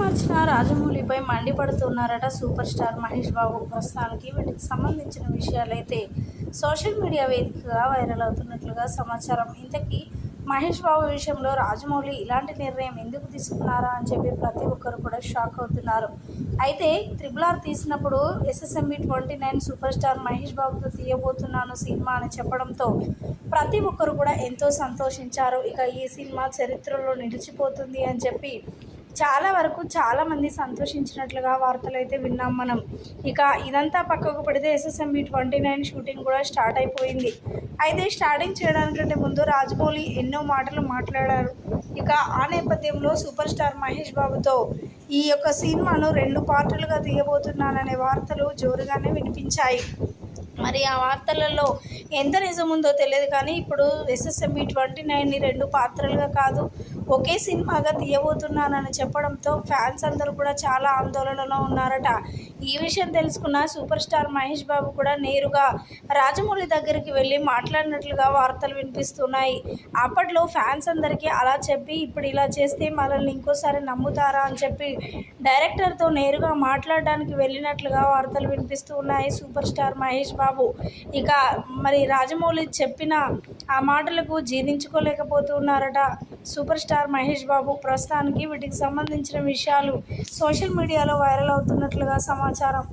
మార్చిన రాజమౌళిపై మండిపడుతున్నారట సూపర్ స్టార్ మహేష్ బాబు. ప్రస్తుతానికి వీటికి సంబంధించిన విషయాలైతే సోషల్ మీడియా వేదికగా వైరల్ అవుతున్నట్లుగా సమాచారం. ఇంతకీ మహేష్ బాబు విషయంలో రాజమౌళి ఇలాంటి నిర్ణయం ఎందుకు తీసుకున్నారా అని చెప్పి ప్రతి ఒక్కరు కూడా షాక్ అవుతున్నారు. అయితే త్రిబుల్ ఆర్ తీసినప్పుడు SSMB twenty nine super star Mahesh బాబుతో తీయబోతున్నాను సినిమా అని చెప్పడంతో ప్రతి ఒక్కరు కూడా ఎంతో సంతోషించారు. ఇక ఈ సినిమా చరిత్రలో నిలిచిపోతుంది అని చెప్పి చాలా వరకు చాలామంది సంతోషించినట్లుగా వార్తలు అయితే విన్నాం మనం. ఇక ఇదంతా పక్కకు పెడితే ఎస్ఎస్ఎంబి ట్వంటీ నైన్ షూటింగ్ కూడా స్టార్ట్ అయిపోయింది. అయితే స్టార్టింగ్ చేయడానికంటే ముందు రాజమౌళి ఎన్నో మాటలు మాట్లాడారు. ఇక ఆ నేపథ్యంలో సూపర్ స్టార్ మహేష్ బాబుతో ఈ యొక్క సినిమాను రెండు పార్టులుగా తీయబోతున్నాననే వార్తలు జోరుగానే వినిపించాయి. మరి ఆ వార్తలలో ఎంత నిజముందో తెలియదు కానీ ఇప్పుడు ఎస్ఎస్ఎంఈ ట్వంటీ నైన్ని రెండు పాత్రలుగా కాదు ఒకే సినిమాగా తీయబోతున్నానని చెప్పడంతో ఫ్యాన్స్ అందరూ కూడా చాలా ఆందోళనలో ఉన్నారట. ఈ విషయం తెలుసుకున్న సూపర్ స్టార్ మహేష్ బాబు కూడా నేరుగా రాజమౌళి దగ్గరికి వెళ్ళి మాట్లాడినట్లుగా వార్తలు వినిపిస్తున్నాయి. అప్పట్లో ఫ్యాన్స్ అందరికీ అలా చెప్పి ఇప్పుడు ఇలా చేస్తే మనల్ని ఇంకోసారి నమ్ముతారా అని చెప్పి డైరెక్టర్తో నేరుగా మాట్లాడడానికి వెళ్ళినట్లుగా వార్తలు వినిపిస్తూ ఉన్నాయి సూపర్ స్టార్ మహేష్ బాబు. ఇక మరి రాజమౌళి చెప్పిన ఆ మాటలకు జీర్ణించుకోలేకపోతున్నారట సూపర్ స్టార్ మహేష్ బాబు. ప్రస్తుతానికి వీటికి సంబంధించిన విషయాలు సోషల్ మీడియాలో వైరల్ అవుతున్నట్లుగా సమాచారం.